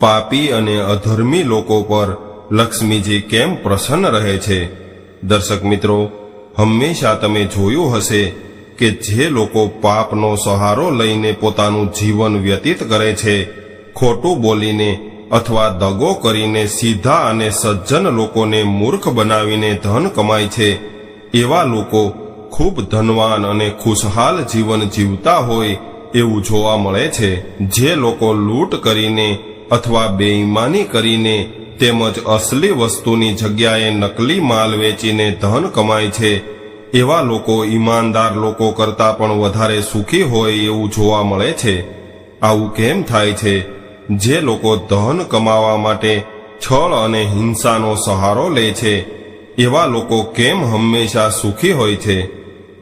પાપી અને અધર્મી લોકો પર લક્ષ્મીજી કેમ પ્રસન્ન રહે છે? દર્શક મિત્રો, હંમેશા તમે જોયું હશે કે જે લોકો પાપનો સહારો લઈને પોતાનું જીવન વ્યતીત કરે છે, ખોટું બોલીને અથવા દગો કરીને સીધા અને સજ્જન લોકોને મૂર્ખ બનાવીને ધન કમાય છે, એવા લોકો ખૂબ ધનવાન અને ખુશહાલ જીવન જીવતા હોય એવું જોવા મળે છે. જે લોકો લૂંટ કરીને અથવા બેઈમાની કરીને તેમજ અસલી વસ્તુની જગ્યાએ નકલી માલ વેચીને ધન કમાય છે, એવા લોકો ઈમાનદાર લોકો કરતાં પણ વધારે સુખી હોય એવું જોવા મળે છે. આવું કેમ થાય છે? જે લોકો ધન કમાવા માટે છળ અને હિંસાનો સહારો લે છે, એવા લોકો કેમ હંમેશા સુખી હોય છે?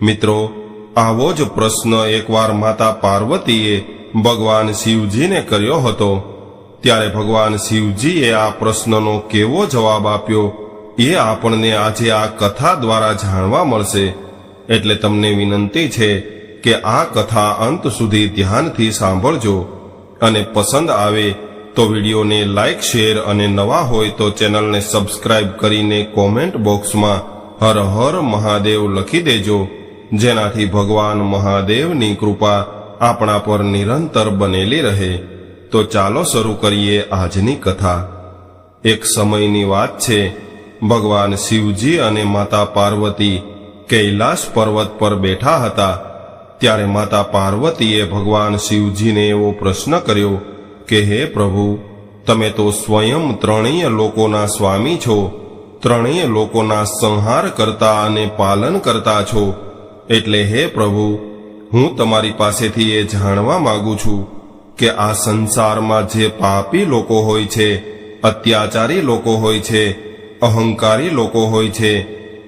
મિત્રો, આવો જ પ્રશ્ન એકવાર માતા પાર્વતીએ ભગવાન શિવજીને કર્યો હતો. ત્યારે ભગવાન શિવજીએ આ પ્રશ્નનો કેવો જવાબ આપ્યો? એ આપણને આજે આ કથા દ્વારા જાણવા મળશે. એટલે તમને વિનંતી છે કે આ કથા અંત સુધી ધ્યાનથી સાંભળજો. અને પસંદ આવે તો વિડીયોને લાઇક શેર અને નવા હોય તો ચેનલને સબસ્ક્રાઇબ કરીને કોમેન્ટ બોક્સમાં હર હર મહાદેવ લખી દેજો. જેનાથી ભગવાન મહાદેવની કૃપા આપણા પર નિરંતર બનેલી રહે. તો ચાલો શરૂ કરીએ આજની કથા. એક સમયની વાત છે, ભગવાન શિવજી અને માતા પાર્વતી કૈલાસ પર્વત પર બેઠા હતા. ત્યારે માતા પાર્વતીએ ભગવાન શિવજીને એવો પ્રશ્ન કર્યો કે, હે પ્રભુ, તમે તો સ્વયં ત્રણેય લોકોના સ્વામી છો. ત્રણેય લોકોના સંહાર કરતા અને પાલન કરતા છો. એટલે, હે પ્રભુ, હું તમારી પાસેથી એ જાણવા માગું છું કે આ સંસારમાં જે પાપી લોકો હોય છે, અત્યાચારી લોકો હોય છે, અહંકારી લોકો હોય છે,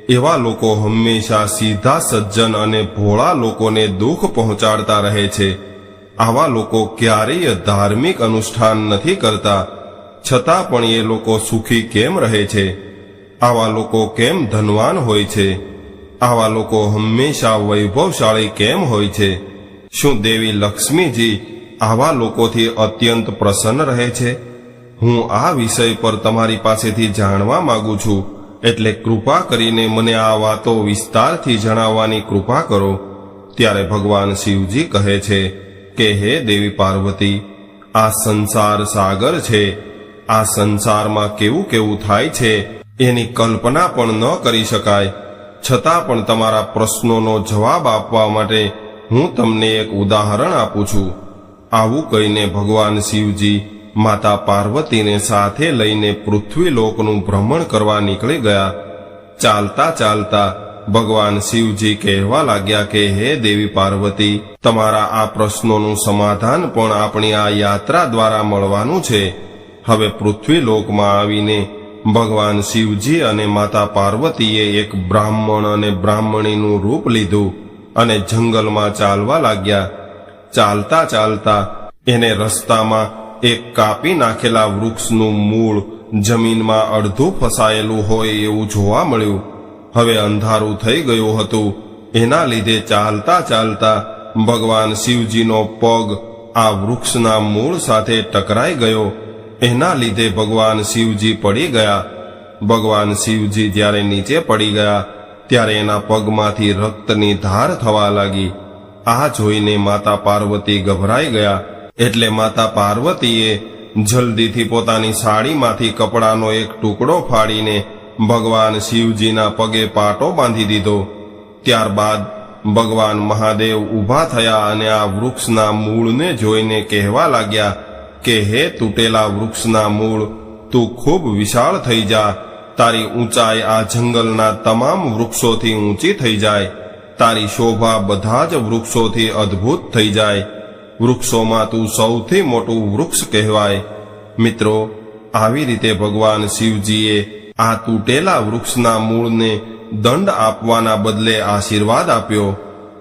એવા લોકો હંમેશા સીધા સજ્જન અને ભોળા લોકોને દુઃખ પહોંચાડતા રહે છે. આવા લોકો ક્યારેય ધાર્મિક અનુષ્ઠાન નથી કરતા, છતાં પણ એ લોકો સુખી કેમ રહે છે? આવા લોકો કેમ ધનવાન હોય છે? આવા લોકો હંમેશા વૈભવશાળી કેમ હોય છે? શું દેવી લક્ષ્મીજી આવા લોકોથી અત્યંત પ્રસન્ન રહે છે. હું આ વિષય પર તમારી પાસેથી જાણવા માંગુ છું. એટલે કૃપા કરીને મને આ વાતો વિસ્તારથી જણાવવાની કૃપા કરો. ત્યારે ભગવાન શિવજી કહે છે કે, હે દેવી પાર્વતી, આ સંસાર સાગર છે. આ સંસારમાં કેવું કેવું થાય છે, એની કલ્પના પણ ન કરી શકાય. છતાં પણ તમારા પ્રશ્નોનો જવાબ આપવા માટે હું તમને એક ઉદાહરણ આપું છું. આવું કહીને ભગવાન શિવજી માતા પાર્વતીને સાથે લઈને પૃથ્વી લોકનું ભ્રમણ કરવા નીકળી ગયા. ચાલતા ચાલતા ભગવાન શિવજી કહેવા લાગ્યા કે, હે દેવી પાર્વતી, તમારા આ પ્રશ્નોનું સમાધાન પણ આપણી આ યાત્રા દ્વારા મળવાનું છે. હવે પૃથ્વી લોકમાં આવીને ભગવાન શિવજી અને માતા પાર્વતીએ એક બ્રાહ્મણ અને બ્રાહ્મણીનું રૂપ લીધું અને જંગલમાં ચાલવા લાગ્યા. ચાલતા ચાલતા એને રસ્તામાં એક કાપી નાખેલા વૃક્ષનું મૂળ જમીનમાં અડધું ફસાયેલું હોય એવું જોવા મળ્યું. હવે અંધારું થઈ ગયું હતું. એના લીધે ચાલતા ચાલતા ભગવાન શિવજીનો પગ આ વૃક્ષના મૂળ સાથે ટકરાઈ ગયો. એના લીધે ભગવાન શિવજી પડી ગયા. ભગવાન શિવજી જ્યારે નીચે પડી ગયા, ત્યારે એના પગમાંથી રક્તની ધાર થવા લાગી. આ જોઈને માતા પાર્વતી ગભરાઈ ગયા. એટલે માતા પાર્વતીએ જલ્દીથી પોતાની સાડીમાંથી કપડાનો એક ટુકડો ફાડીને ભગવાન શિવજીના પગે પાટો બાંધી દીધો. ત્યારબાદ ભગવાન મહાદેવ ઊભા થયા અને આ વૃક્ષના મૂળને જોઈને કહેવા લાગ્યા કે, હે તૂટેલા વૃક્ષના મૂળ, તું ખૂબ વિશાળ થઈ જા. તારી ઊંચાઈ આ જંગલના તમામ વૃક્ષોથી ઊંચી થઈ જાય. તારી શોભા બધા જ વૃક્ષોથી અદ્ભુત થઈ જાય. વૃક્ષોમાં તું સૌથી મોટું વૃક્ષ કહેવાય. મિત્રો, આવી રીતે ભગવાન શિવજીએ આ તૂટેલા વૃક્ષના મૂળને દંડ આપવાના બદલે આશીર્વાદ આપ્યો.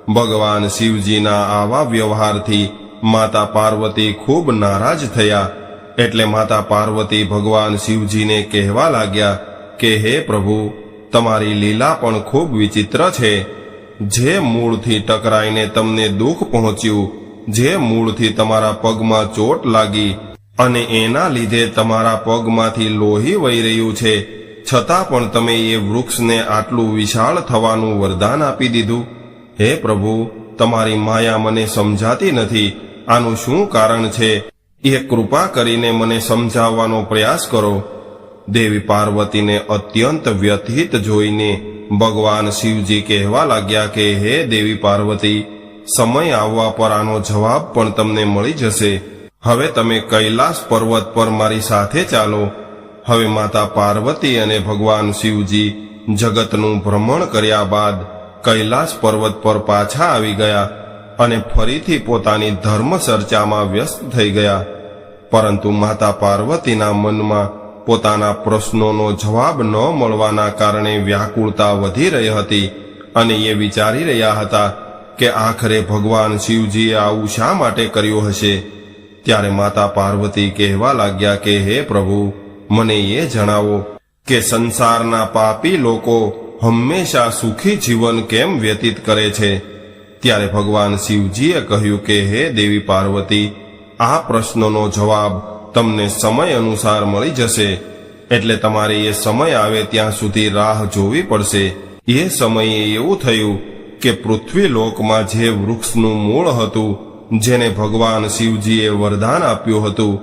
ભગવાન શિવજીના આવા વ્યવહારથી માતા પાર્વતી ખૂબ નારાજ થયા. એટલે માતા પાર્વતી ભગવાન શિવજીને કહેવા લાગ્યા કે, હે પ્રભુ, તમારી લીલા પણ ખૂબ વિચિત્ર છે. જે મૂળથી ટકરાઈને તમને દુઃખ પહોંચ્યું, જે મૂળથી તમારા પગમાં ચોટ લાગી અને એના લીધે તમારા પગમાંથી લોહી વહી રહ્યું છે, છતાં પણ તમે એ વૃક્ષને આટલું વિશાળ થવાનું વરદાન આપી દીધું. હે પ્રભુ, તમારી માયા મને સમજાતી નથી, આનું શું કારણ છે? એ કૃપા કરીને મને સમજાવવાનો પ્રયાસ કરો. દેવી પાર્વતીને અત્યંત વ્યથિત જોઈને ભગવાન શિવજી કહેવા લાગ્યા કે, હે દેવી પાર્વતી, સમય આવવા પર આનો જવાબ પણ તમને મળી જશે. હવે તમે કૈલાસ પર્વત પર મારી સાથે ચાલો. હવે માતા પાર્વતી અને ભગવાન શિવજી જગતનું ભ્રમણ કર્યા બાદ કૈલાસ પર્વત પર પાછા આવી ગયા અને ફરીથી પોતાની ધર્મ ચર્ચામાં વ્યસ્ત થઈ ગયા. પરંતુ માતા પાર્વતીના મનમાં પોતાના પ્રશ્નોનો જવાબ ન મળવાના કારણે વ્યાકુળતા વધી રહી હતી અને એ વિચારી રહ્યા હતા કે આખરે ભગવાન શિવજીએ આવું શા માટે કર્યું હશે? ત્યારે માતા પાર્વતી કહેવા લાગ્યા કે, હે પ્રભુ, મને એ જણાવો કે સંસારના પાપી લોકો હંમેશા સુખી જીવન કેમ વ્યતીત કરે છે? ત્યારે ભગવાન શિવજીએ કહ્યું કે, હે દેવી પાર્વતી, આ પ્રશ્નનો જવાબ તમને સમય અનુસાર મળી જશે. એટલે તમારે એ સમય આવે ત્યાં સુધી રાહ જોવી પડશે. એ સમયે એવું થયું કે પૃથ્વી લોકમાં જે વૃક્ષનું મૂળ હતું, જેને ભગવાન શિવજીએ વરદાન આપ્યું હતું,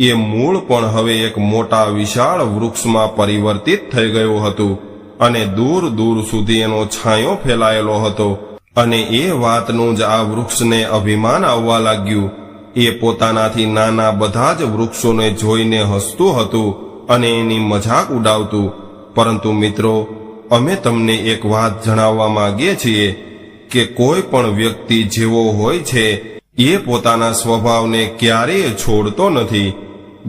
એ મૂળ પણ હવે એક મોટા વિશાળ વૃક્ષમાં પરિવર્તિત થઈ ગયું હતું અને દૂર દૂર સુધી એનો છાંયો ફેલાયેલો હતો. અને એ વાતનું જ આ વૃક્ષને અભિમાન આવવા લાગ્યું. એ પોતાનાથી નાના બધા જ વૃક્ષોને જોઈને હસતું હતું અને એની મજાક ઉડાવતું. પરંતુ મિત્રો, અમે તમને એક વાત જણાવવા માંગીએ છીએ કે કોઈ પણ વ્યક્તિ જેવો હોય છે, એ પોતાના સ્વભાવને ક્યારેય છોડતો નથી.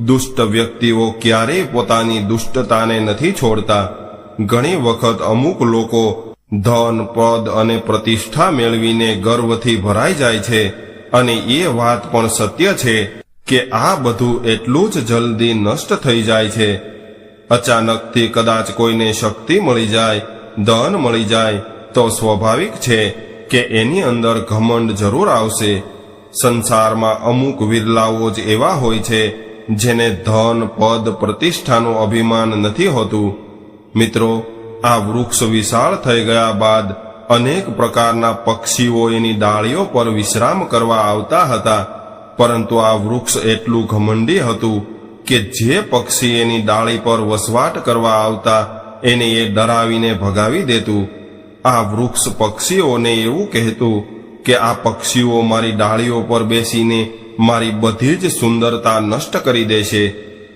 દુષ્ટ વ્યક્તિઓ ક્યારેય પોતાની દુષ્ટતાને નથી છોડતા. ઘણી વખત અમુક લોકો ધન, પદ અને પ્રતિષ્ઠા મેળવીને ગર્વથી ભરાઈ જાય છે. અને એ વાત પણ સત્ય છે કે આ બધું એટલું જ જલ્દી નષ્ટ થઈ જાય છે. અચાનકથી કદાચ કોઈને શક્તિ મળી જાય, ધન મળી જાય, તો સ્વાભાવિક છે કે એની અંદર ઘમંડ જરૂર આવશે. સંસારમાં અમુક વિરલાઓ જ એવા હોય છે જેને ધન, પદ, પ્રતિષ્ઠાનું અભિમાન નથી હોતું. મિત્રો, આ વૃક્ષ વિશાળ થઈ ગયા બાદ અનેક પ્રકારના પક્ષીઓ એની ડાળીઓ પર વિશ્રામ કરવા આવતા હતા, પરંતુ આ વૃક્ષ એટલું ઘમંડી હતું કે જે પક્ષી એની ડાળી પર વસવાટ કરવા આવતા એને એ ડરાવીને ભગાવી દેતું. આ વૃક્ષ પક્ષીઓને એવું કહેતું કે આ પક્ષીઓ મારી ડાળીઓ પર બેસીને મારી બધી જ સુંદરતા નષ્ટ કરી દેશે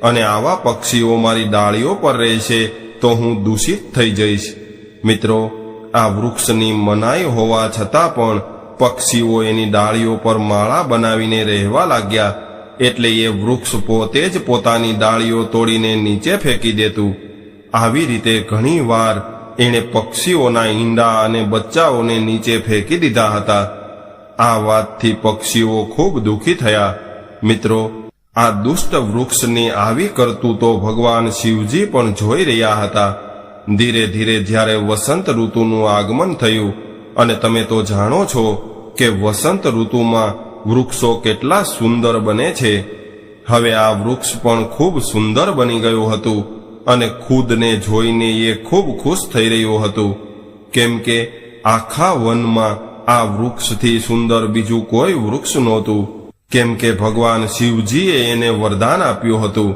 અને આવા પક્ષીઓ મારી ડાળીઓ પર રહેશે તો હું દૂષિત થઈ જઈશ. મિત્રો આ વૃક્ષની મનાઈ હોવા છતાં પણ પક્ષીઓ એની ડાળીઓ પર માળા બનાવીને રહેવા લાગ્યા એટલે એ વૃક્ષ પોતે જ પોતાની ડાળીઓ તોડીને નીચે ફેંકી દેતું. આવી રીતે ઘણી વાર એણે પક્ષીઓના ઈંડા અને બચ્ચાઓને નીચે ફેંકી દીધા હતા. આ વાતથી પક્ષીઓ ખૂબ દુઃખી થયા. મિત્રો, આ દુષ્ટ વૃક્ષની આવી કરતું તો ભગવાન શિવજી પણ જોઈ રહ્યા હતા. ધીરે ધીરે જ્યારે વસંત ઋતુનું આગમન થયું અને તમે તો જાણો છો કે વસંત ઋતુમાં વૃક્ષો કેટલા સુંદર બને છે. હવે આ વૃક્ષ પણ ખૂબ સુંદર બની ગયું હતું અને ખુદને જોઈને એ ખૂબ ખુશ થઈ રહ્યું હતું. કેમ કે આખા વનમાં આ વૃક્ષથી સુંદર બીજું કોઈ વૃક્ષ નહોતું. કેમ કે ભગવાન શિવજીએ એને વરદાન આપ્યું હતું.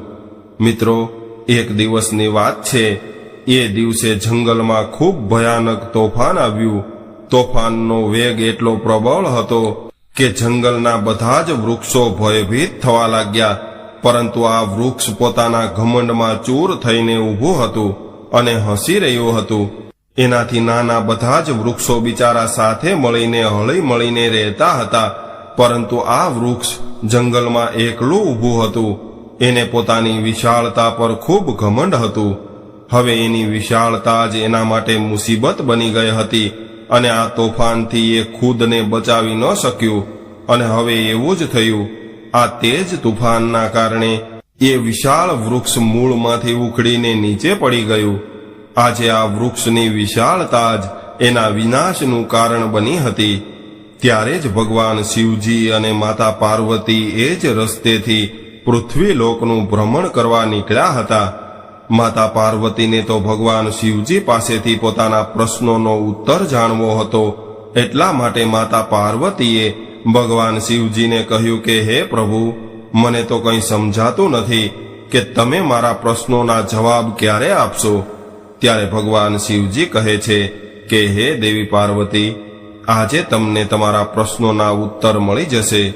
મિત્રો, એક દિવસની વાત છે એ દિવસે જંગલમાં ખૂબ ભયાનક તોફાન આવ્યું. તોફાનનો વેગ એટલો પ્રબળ હતો કે જંગલના બધા જ વૃક્ષો ભયભીત થવા લાગ્યા. પરંતુ આ વૃક્ષ પોતાના ઘમંડમાં ચૂર થઈને ઊભું હતું અને હસી રહ્યું હતું. એનાથી નાના બધા જ વૃક્ષો બિચારા સાથે મળીને હળી મળીને રહેતા હતા. પરંતુ આ વૃક્ષ જંગલમાં એકલું ઊભું હતું. એને પોતાની વિશાળતા પર ખૂબ ઘમંડ હતું. હવે એની વિશાળતા જ એના માટે મુસીબત બની ગઈ હતી અને આ તોફાનથી એ ખુદને બચાવી ન શક્યું. અને હવે એવું જ થયું. આ તેજ તુફાનના કારણે એ વિશાળ વૃક્ષ મૂળમાંથી ઉખડીને નીચે પડી ગયું. આજે આ વૃક્ષની વિશાળતા જ એના વિનાશનું કારણ બની હતી. ત્યારે જ ભગવાન શિવજી અને માતા પાર્વતી એ જ રસ્તેથી પૃથ્વી લોકનું ભ્રમણ કરવા નીકળ્યા હતા. માતા પાર્વતીને તો ભગવાન શિવજી પાસેથી પોતાના પ્રશ્નોનો ઉત્તર જાણવો હતો. એટલા માટે માતા પાર્વતીએ ભગવાન શિવજીને કહ્યું કે, હે પ્રભુ, મને તો કંઈ સમજાતું નથી કે તમે મારા પ્રશ્નોના જવાબ ક્યારે આપશો. ત્યારે ભગવાન શિવજી કહે છે કે, હે દેવી પાર્વતી, આજે તમને તમારા પ્રશ્નોના ઉત્તર મળી જશે.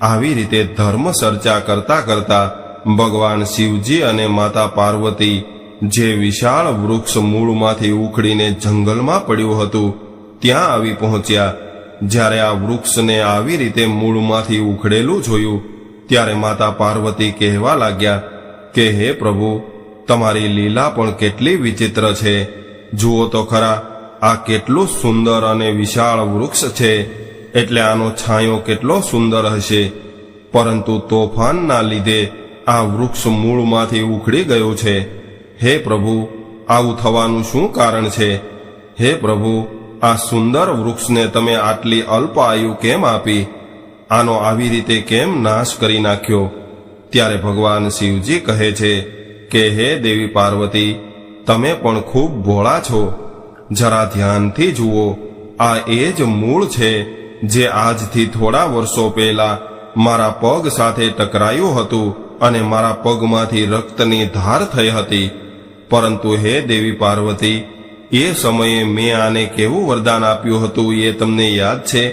આવી રીતે ધર્મ ચર્ચા કરતા કરતા ભગવાન શિવજી અને માતા પાર્વતી જે વિશાળ વૃક્ષ મૂળમાંથી ઉખડીને જંગલમાં પડ્યું હતું, ત્યાં આવી પહોંચ્યા. જ્યારે આ વૃક્ષને આવી રીતે મૂળમાંથી ઉખડેલું જોયું, ત્યારે માતા પાર્વતી કહેવા લાગ્યા કે, હે પ્રભુ, તમારી લીલા પણ કેટલી વિચિત્ર છે. જુઓ તો ખરા, આ કેટલું સુંદર અને વિશાળ વૃક્ષ છે. એટલે આનો છાંયો કેટલો સુંદર હશે. પરંતુ તોફાનના લીધે આ વૃક્ષ મૂળમાંથી ઉખડી ગયો છે. હે પ્રભુ, આવું થવાનું શું કારણ છે? હે પ્રભુ, આ સુંદર વૃક્ષને તમે આટલી અલ્પ આયુ કેમ આપી? આનો આવી રીતે કેમ નાશ કરી નાખ્યો? ત્યારે ભગવાન શિવજી કહે છે કે, હે દેવી પાર્વતી, તમે પણ ખૂબ ભોળા છો. જરા ધ્યાનથી જુઓ, આ એ જ મૂળ છે જે આજથી થોડા વર્ષો પહેલા મારા પગ સાથે ટકરાયું હતું. અને મારા પગમાંથી રક્તની ધાર થઈ હતી. પરંતુ હે દેવી પાર્વતી, એ સમયે મેં આને કેવું વરદાન આપ્યું હતું એ તમને યાદ છે?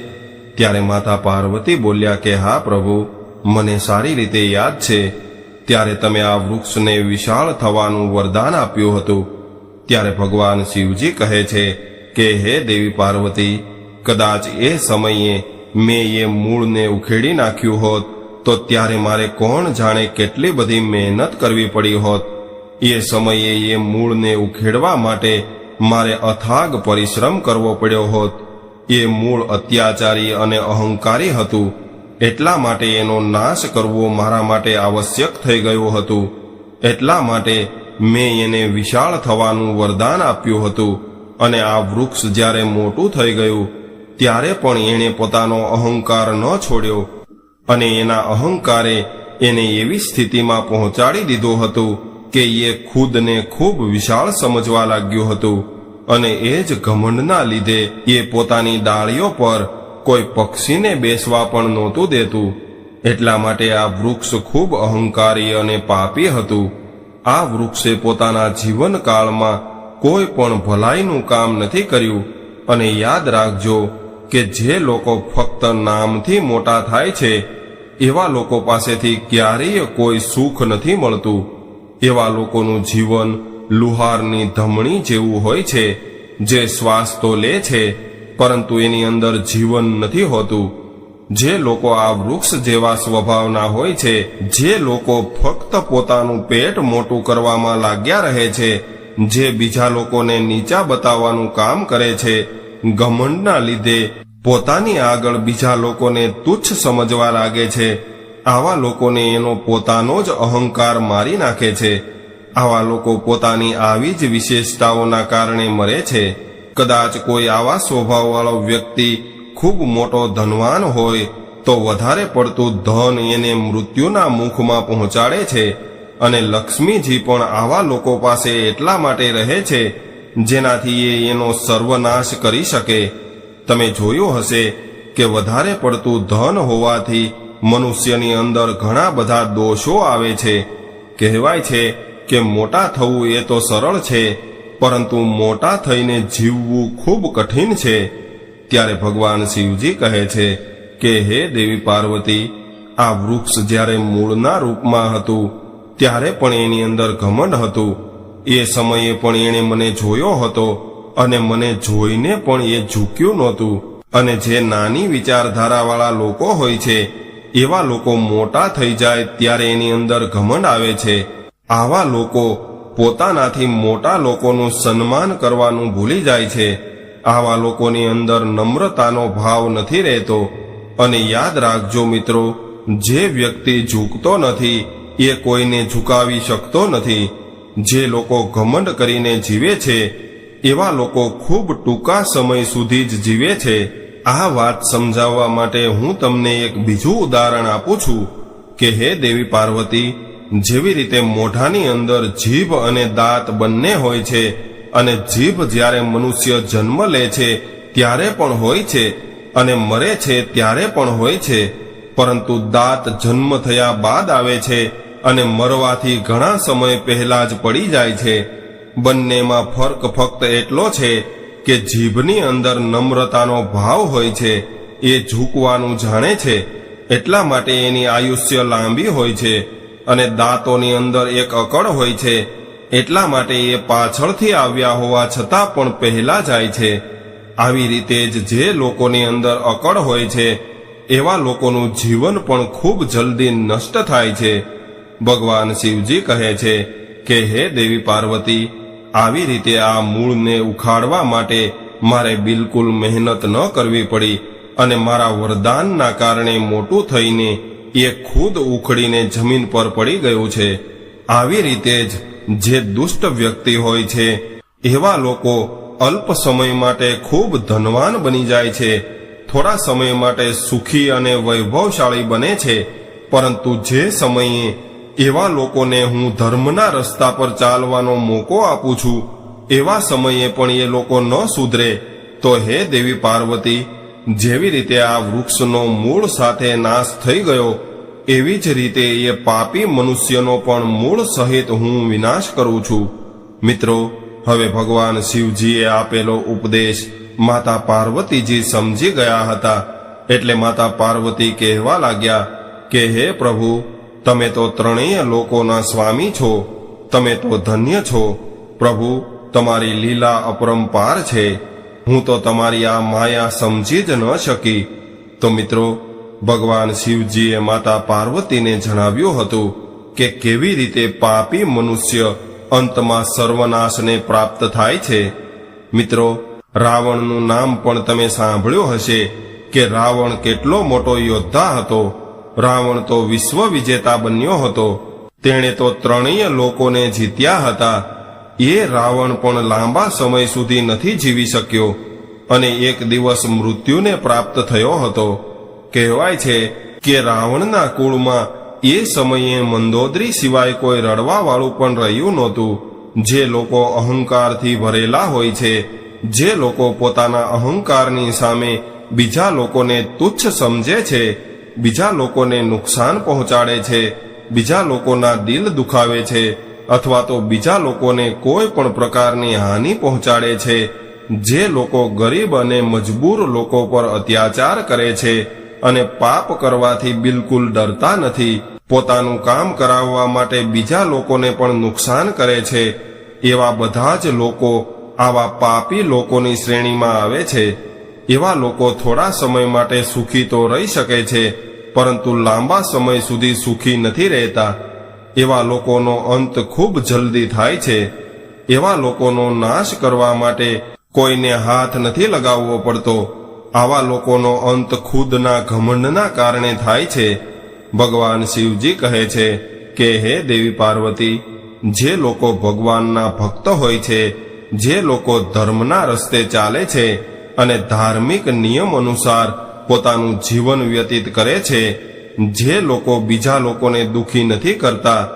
ત્યારે માતા પાર્વતી બોલ્યા કે, હા પ્રભુ, મને સારી રીતે યાદ છે. ત્યારે તમે આ વૃક્ષને વિશાળ થવાનું વરદાન આપ્યું હતું. ત્યારે ભગવાન શિવજી કહે છે કે, હે દેવી પાર્વતી, કદાચ એ સમયે મેં એ મૂળને ઉખેડી નાખ્યું હોત તો ત્યારે મારે કોણ જાણે કેટલી બધી મહેનત કરવી પડી હોત. એ સમયે એ મૂળને ઉખેડવા માટે મારે અથાગ પરિશ્રમ કરવો પડ્યો હોત. એ મૂળ અત્યાચારી અને અહંકારી હતું. એટલા માટે એનો નાશ કરવો મારા માટે આવશ્યક થઈ ગયું હતું. એટલા માટે મેં એને વિશાળ થવાનું વરદાન આપ્યું હતું. અને આ વૃક્ષ જ્યારે મોટું થઈ ગયું, ત્યારે પણ એણે પોતાનો અહંકાર ન છોડ્યો. અને એના અહંકારે એને એવી સ્થિતિમાં પહોંચાડી દીધું હતું કે એ ખુદને ખૂબ વિશાળ સમજવા લાગ્યું હતું અને એ જ ઘમંડના લીધે એ પોતાની ડાળીઓ પર કોઈ પક્ષીને બેસવા પણ નહોતું દેતું. એટલા માટે આ વૃક્ષ ખૂબ અહંકારી અને પાપી હતું. આ વૃક્ષે પોતાના જીવનકાળમાં કોઈ પણ ભલાઈનું કામ નથી કર્યું. અને યાદ રાખજો કે જે લોકો ફક્ત નામથી મોટા થાય છે એવા લોકો પાસેથી ક્યારેય કોઈ સુખ નથી મળતું. એવા લોકોનું જીવન લુહારની ધમણી જેવું હોય છે, જે શ્વાસ તો લે છે, પરંતુ એની અંદર જીવન નથી હોતું. જે લોકો આ વૃક્ષ જેવા સ્વભાવના હોય છે, જે લોકો ફક્ત પોતાનું પેટ મોટું કરવામાં લાગ્યા રહે છે, જે બીજા લોકોને નીચા બતાવવાનું કામ કરે છે, ઘમંડના લીધે પોતાની આગળ બીજા લોકોને તુચ્છ સમજવા લાગે છે. આવા લોકોને એનો પોતાનો જ અહંકાર મારી નાખે છે. આવા લોકો પોતાની આવી જ વિશેષતાઓના કારણે મરે છે. કદાચ કોઈ આવા સ્વભાવવાળો વ્યક્તિ ખૂબ મોટો ધનવાન હોય, તો વધારે પડતું ધન એને મૃત્યુના મુખમાં પહોંચાડે છે અને લક્ષ્મીજી પણ આવા લોકો પાસે એટલા માટે રહે છે, જેનાથી એ એનો સર્વનાશ કરી શકે. તમે જોયું હશે કે વધારે પડતું ધન હોવાથી મનુષ્યની અંદર ઘણા બધા દોષો આવે છે. કહેવાય છે કે મોટા થવું એ તો સરળ છે, પરંતુ મોટા થઈને જીવવું ખૂબ કઠિન છે. ત્યારે ભગવાન શિવજી કહે છે કે, હે દેવી પાર્વતી, આ વૃક્ષ જ્યારે મૂળના રૂપમાં હતું, ત્યારે પણ એની અંદર ઘમંડ હતું. એ સમયે પણ એણે મને જોયો હતો અને મને જોઈને પણ એ ઝૂક્યું નહોતું. અને જે નાની વિચારધારાવાળા લોકો હોય છે, એવા લોકો મોટા થઈ જાય ત્યારે એની અંદર ઘમંડ આવે છે. આવા લોકો પોતાનાથી મોટા લોકોનું સન્માન કરવાનું ભૂલી જાય છે. આવા લોકોની અંદર નમ્રતાનો ભાવ નથી રહેતો. અને યાદ રાખજો મિત્રો, જે વ્યક્તિ ઝૂકતો નથી, એ કોઈને ઝુકાવી શકતો નથી. જે લોકો ઘમંડ કરીને જીવે છે એવા લોકો ખૂબ ટૂંકા સમય સુધી જ જીવે છે. આ વાત સમજાવવા માટે હું તમને એક બીજું ઉદાહરણ આપું છું કે હે દેવી પાર્વતી, જેવી રીતે મોઢાની અંદર જીભ અને દાંત બંને હોય છે અને જીભ જ્યારે મનુષ્ય જન્મ લે છે ત્યારે પણ હોય છે અને મરે છે ત્યારે પણ હોય છે, પરંતુ દાંત જન્મ થયા બાદ આવે છે અને મરવાથી ઘણા સમય પહેલા જ પડી જાય છે. બંનેમાં ફર્ક ફક્ત એટલો છે કે જીભની અંદર નમ્રતાનો ભાવ હોય છે, એ ઝૂકવાનું જાણે છે, એટલા માટે એની આયુષ્ય લાંબી હોય છે અને દાંતોની અંદર એક અકળ હોય છે, એટલા માટે એ પાછળથી આવ્યા હોવા છતાં પણ પહેલા જાય છે. આવી રીતે જ જે લોકોની અંદર અકળ હોય છે, એવા લોકોનું જીવન પણ ખૂબ જલ્દી નષ્ટ થાય છે. ભગવાન શિવજી કહે છે કે, હે દેવી પાર્વતી આવી રીતે આ મૂળને ઉખાડવા માટે મારે બિલકુલ મહેનત ન કરવી પડી અને મારા વરદાનના કારણે મોટું થઈને એ ખુદ ઉખડીને જમીન પર પડી ગયું છે. આવી રીતે જ જે દુષ્ટ વ્યક્તિ હોય છે, એવા લોકો અલ્પ સમય માટે ખૂબ ધનવાન બની જાય છે, થોડા સમય માટે સુખી અને વૈભવશાળી બને છે, પરંતુ જે સમયે એવા લોકોને હું ધર્મના રસ્તા પર ચાલવાનો મોકો આપું છું. એવા સમયે પણ એ લોકો ન સુધરે. તો હે દેવી પાર્વતી, જેવી રીતે આ વૃક્ષનો મૂળ સાથે નાશ થઈ ગયો, એવી જ રીતે એ પાપી મનુષ્યનો પણ મૂળ સહિત હું વિનાશ કરું છું. મિત્રો, હવે ભગવાન શિવજીએ આપેલો ઉપદેશ માતા પાર્વતીજી સમજી ગયા હતા. એટલે માતા પાર્વતી કહેવા લાગ્યા કે, હે પ્રભુ તમે તો ત્રણેય લોકોના સ્વામી છો, તમે તો ધન્ય છો. પ્રભુ, તમારી લીલા અપરંપાર છે. હું તો તમારી આ માયા સમજી જ ન શકી. તો મિત્રો, ભગવાન શિવજીએ માતા પાર્વતીને જણાવ્યું હતું કે કેવી રીતે પાપી મનુષ્ય અંતમાં સર્વનાશને પ્રાપ્ત થાય છે. મિત્રો, રાવણનું નામ પણ તમે સાંભળ્યું હશે કે રાવણ કેટલો મોટો યોદ્ધા હતો. રાવણ તો વિશ્વ વિજેતા બન્યો હતો. તેણે તો ત્રણેય લોકોને જીત્યા હતા. એ રાવણ પણ લાંબા સમય સુધી નથી જીવી શક્યો અને એક દિવસ મૃત્યુને પ્રાપ્ત થયો હતો. કહેવાય છે કે રાવણના કુળમાં એ સમયે મંદોદરી સિવાય કોઈ રડવાવાળું પણ રહ્યું નહોતું. જે લોકો અહંકારથી ભરેલા હોય છે, જે લોકો પોતાના અહંકારની સામે બીજા લોકોને તુચ્છ સમજે છે બીજા લોકોને નુકસાન પહોંચાડે છે, બીજા લોકોના દિલ દુખાવે છે, અથવા તો બીજા લોકોને કોઈ પણ પ્રકારની હાનિ પહોંચાડે છે. જે લોકો ગરીબ અને મજબૂર લોકો પર અત્યાચાર કરે છે અને પાપ કરવાથી બિલકુલ ડરતા નથી, પોતાનું કામ કરાવવા માટે બીજા લોકોને પણ નુકસાન કરે છે. એવા બધા જ લોકો આવા પાપી લોકોની શ્રેણીમાં આવે છે. એવા લોકો થોડા સમય માટે સુખી તો રહી શકે છે પરંતુ લાંબા સમય સુધી સુખી નથી રહેતા. એવા લોકોનો અંત ખૂબ જલ્દી થાય છે. એવા લોકોનો નાશ કરવા માટે કોઈને હાથ નથી લગાવવો પડતો. આવા લોકોનો અંત ખુદના ઘમંડના કારણે થાય છે. ભગવાન શિવજી કહે છે કે, હે દેવી પાર્વતી, જે લોકો ભગવાનના ભક્ત હોય છે, જે લોકો ધર્મના રસ્તે ચાલે છે અને ધાર્મિક નિયમ અનુસાર પોતાનું જીવન વ્યતીત કરે છે, જે લોકો બીજા લોકોને દુખી નથી કરતા.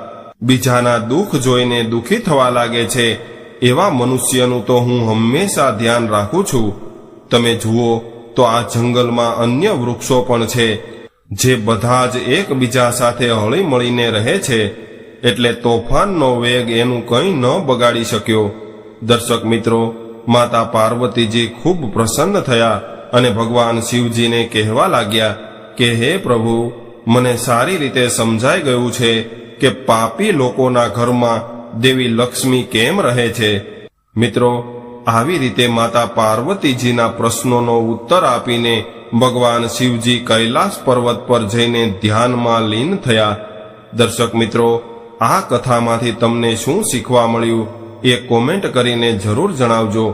બીજાના દુઃખ જોઈને દુખી થવા લાગે છે, એવા મનુષ્યનું તો હું હંમેશા ધ્યાન રાખું છું. તમે જુઓ, તો આ જંગલમાં અન્ય વૃક્ષો પણ છે, જે બધા જ એકબીજા સાથે હળી મળીને રહે છે, એટલે તોફાનનો વેગ એનું કંઈ ન બગાડી શક્યો. દર્શક મિત્રો, માતા પાર્વતીજી ખૂબ પ્રસન્ન થયા. અને ભગવાન શિવજીને કહેવા લાગ્યા કે, હે પ્રભુ, મને સારી રીતે સમજાઈ ગયું છે કે પાપી લોકોના ઘરમાં દેવી લક્ષ્મી કેમ રહે છે. મિત્રો, આવી રીતે માતા પાર્વતીજીના પ્રશ્નોનો ઉત્તર આપીને ભગવાન શિવજી કૈલાસ પર્વત પર જઈને ધ્યાનમાં લીન થયા. દર્શક મિત્રો, આ કથામાંથી તમને શું શીખવા મળ્યું એ કોમેન્ટ કરીને જરૂર જણાવજો.